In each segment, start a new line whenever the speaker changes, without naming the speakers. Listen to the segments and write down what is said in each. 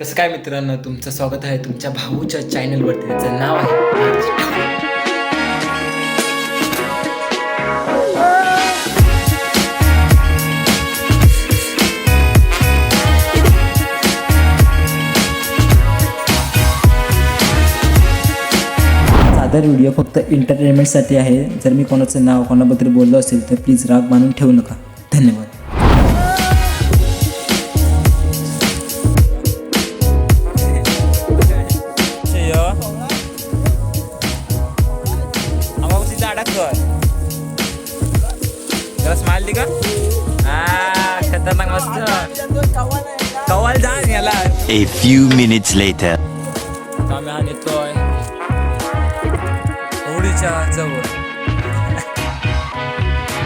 कसं काय मित्रांनो तुमचं स्वागत आहे तुमच्या भाऊच्या चॅनलवरती त्याचं नाव आहे साधा व्हिडिओ फक्त एंटरटेनमेंटसाठी आहे. जर मी कोणाचं नाव कोणाबद्दल बोललो असेल तर प्लीज राग मानून ठेवू नका. धन्यवाद.
मस्त कवाल याला
A few minutes later.
आम्ही हा नेतोय होळीच्या जवळ.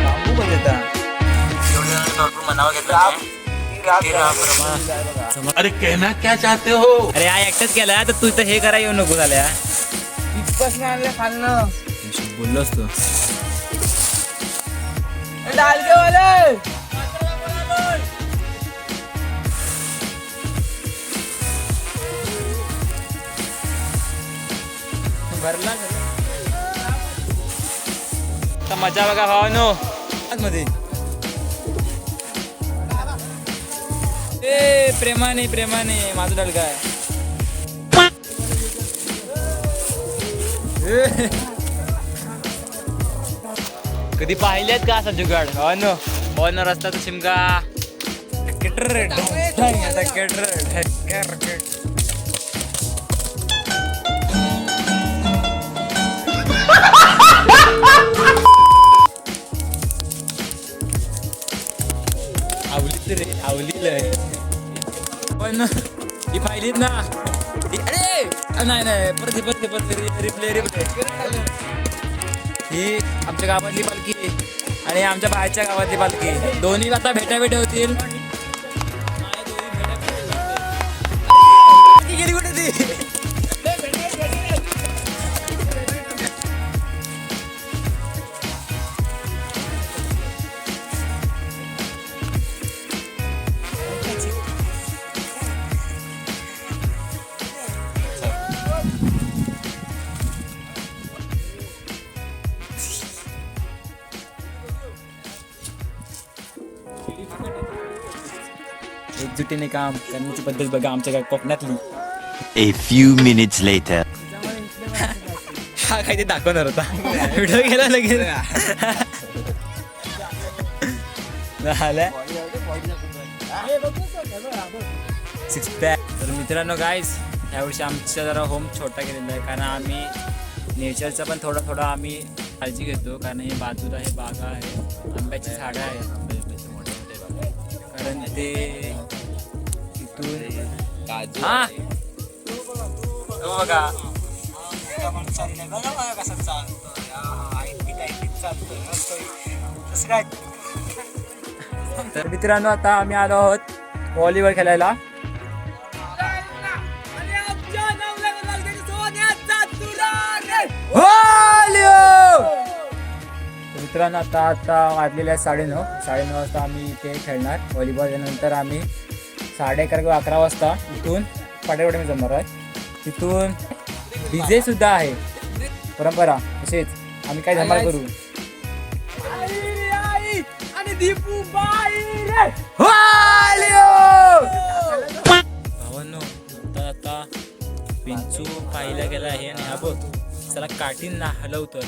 बांबू बघ येता
अरे कहना क्या चाहते हो?
अरे हा एकटाच केला तर तू तर हे करा येऊ नको झाल्या बोललो असतो. भरला मजा बघा भावानो. मध्ये ए प्रेमाने प्रेमाने माझं डल काय कधी पाहिलेत का असा जुगाड हो नो हो ना रस्ता तो शिमगा ढक्केटर, ढक्केटर, ढक्केटर, रे आवलीलंय पण ही पाहिलीत ना. अरे! नाही नाही परत परत परत रिप्ले रिप्ले. ही आमच्या गावातली पालखी आणि आमच्या बाहेरच्या गावातली पालखी दोन्ही आता भेटा भेट होतील. एकजुटीने काम करण्याची पद्धत बघा आमच्या गा- कोकणातली.
A few minutes later.
हा काय ते दाखवणार होता. व्हिडिओ गेला लगेच. झालं सिक्स पॅक तर मित्रांनो गाईज यावर्षी आमचा जरा होम छोटा केलेला आहे कारण आम्ही नेचरचा पण थोडा थोडा आम्ही काळजी घेतो कारण हे बाजूला हे बागा आहे आंब्याची झाडं आहेत. कारण ते हा? बघा. तर मित्रांनो आता आम्ही आलो आहोत व्हॉलीबॉल खेळायला. तर मित्रांनो आता आता वाजलेले आहेत साडेनऊ. साडेनऊ वाजता आम्ही इथे खेळणार. व्हॉलीबॉल त्यानंतर आम्ही साडे अकरा किंवा अकरा वाजता इथून पाटेवाडे जमणार आहे. तिथून डीजे सुद्धा आहे. परंपरा तसेच आम्ही काय धमाल करू? भावांनो आता आता पिंचू पाहिला गेला आहे आणि हा बघ चला काठींना हलवतोय.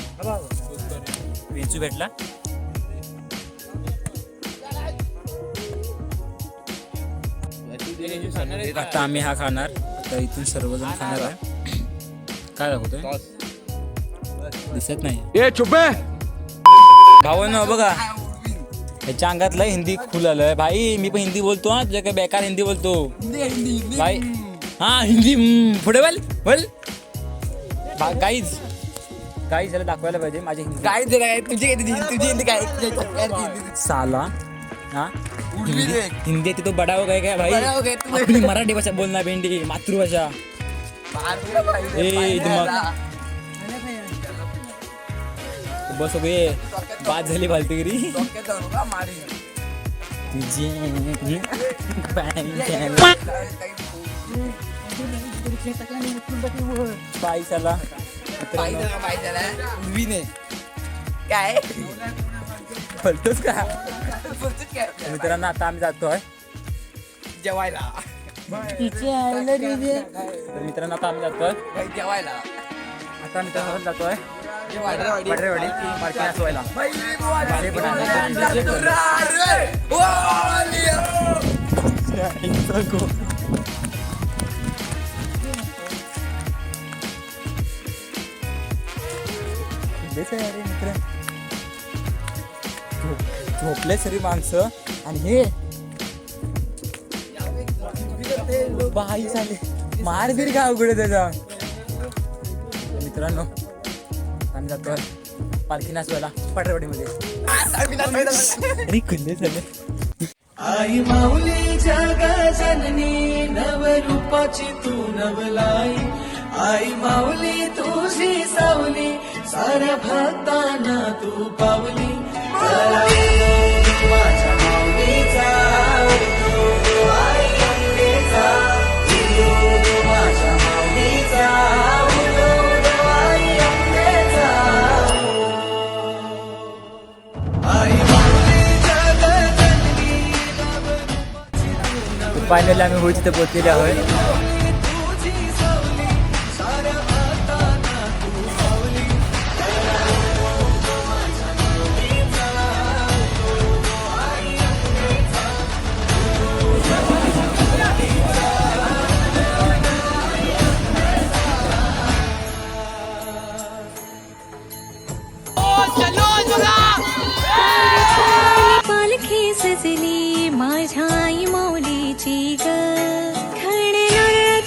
पिंचू भेटला? आता आम्ही हा खाणार. आता इथून सर्वजण खाणार आहे. काय दाखवतोय? दिसत नाही.
ये चुपे
भावांनो बघा. ह्याच्या अंगातलं हिंदी फुल आलंय. भाई मी पण हिंदी बोलतो हा. तुझ्या काय बेकार हिंदी बोलतो. भाई हा हिंदी पुढे बोल बोल. बा- काहीच काहीच याला दाखवायला पाहिजे माझी हिंदी.
काय तुझी तुझी हिंदी काय?
साला. हा? हिंदी हिंदी तो बडा हो गया क्या भाई?
बडा हो गया तू.
अपनी मराठी भाषा बोलना भेंडी मातृभाषा। ए दिमाग। बस हो गए। बात झाली फालतूगिरी। तुझी बाई चला
पाय पाय जरा. उर्वीने. काय
बोलतोस का? मित्रांनो आता आम्ही जातोय.
जेवायला.
तर मित्रांनो आता आम्ही जातोय.
जेवायला.
आता मित्रांनो जातोय. पाटरेवाडी पार्किंग असवायला मित्र झोप- झोपले सरी माणसं. आणि हे. बाई झाले. मार बीर का उघडे त्याचा? मित्रांनो आम्ही जातो पालखी नाचवायला पाटरवाडीमध्ये. अरे खुल्ले झाले.
आई माऊली माऊलीच्या गजननी नवरूपाची तू नवलाई. आई माऊली तुझी सावली साऱ्या भक्तांना तू पावली.
फायनली आम्ही होळी तिथे पोचलेले आहोत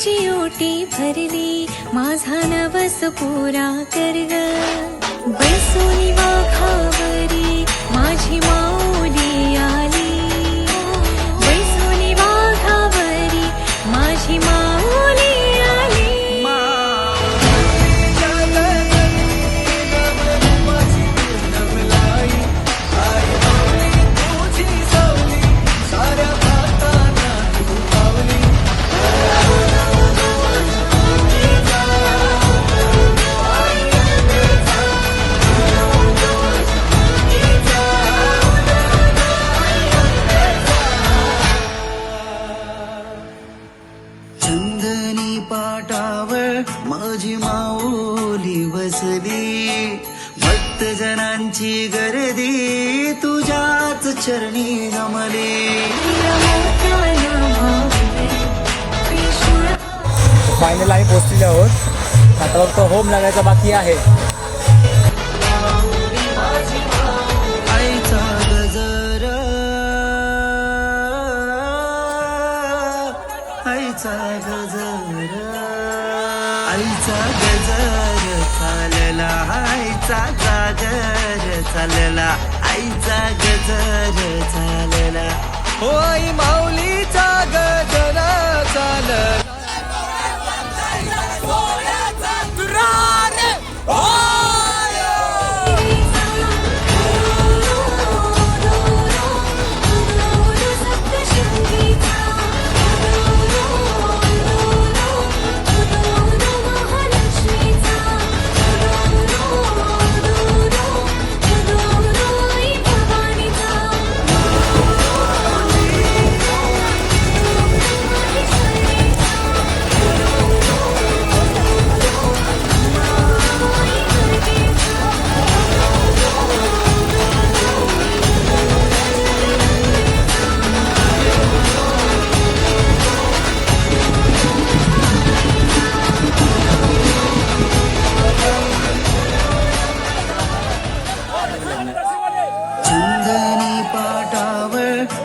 खणनाची ओटी भरली माझा नवस पुरा कर बैसोनी वाघावरी माझी
मा भक्त जनांची गर्दी तुझ्याच चरणी गमली.
फायनल आम्ही पोहोचलेले आहोत. आता फक्त होम लागायचा बाकी आहे.
आईचा गजर आईचा गजर आईचा गजर चालला आईचा चालला आईचा गजर चालला. होय माऊलीचा गजर चालला.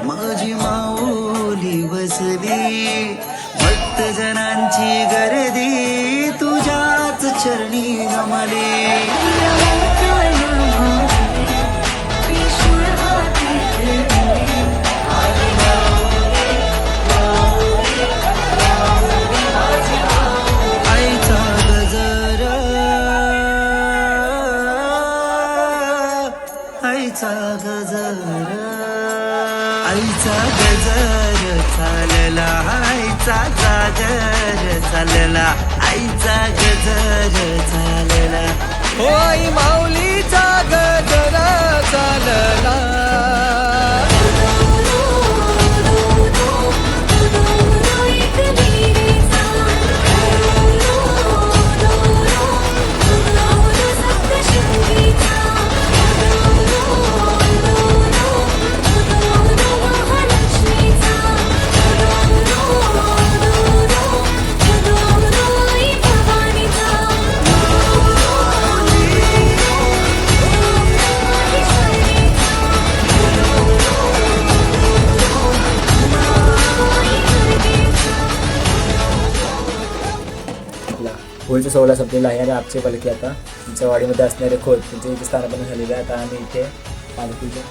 माझी माऊली बसली. भक्त जनांची गर्दी तुझ्याच चरणी गमली आईचा गजर चालला आईचा जागर चालला आईचा गजर चालला.
होय माऊलीचा गजरा.
सोहळा संपलेला आहे आणि आमची पालखी आता वाडीमध्ये असणारे खोल तुमचे इथे स्थानापन झालेले आहे आता आम्ही इथे पालखीच्या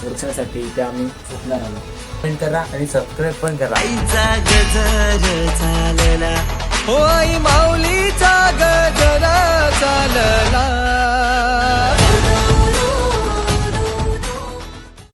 सुरक्षणासाठी इथे आम्ही झोपणार आलो पण करा आणि सबस्क्राईब पण करा.
होय माऊलीचा गजर चालला.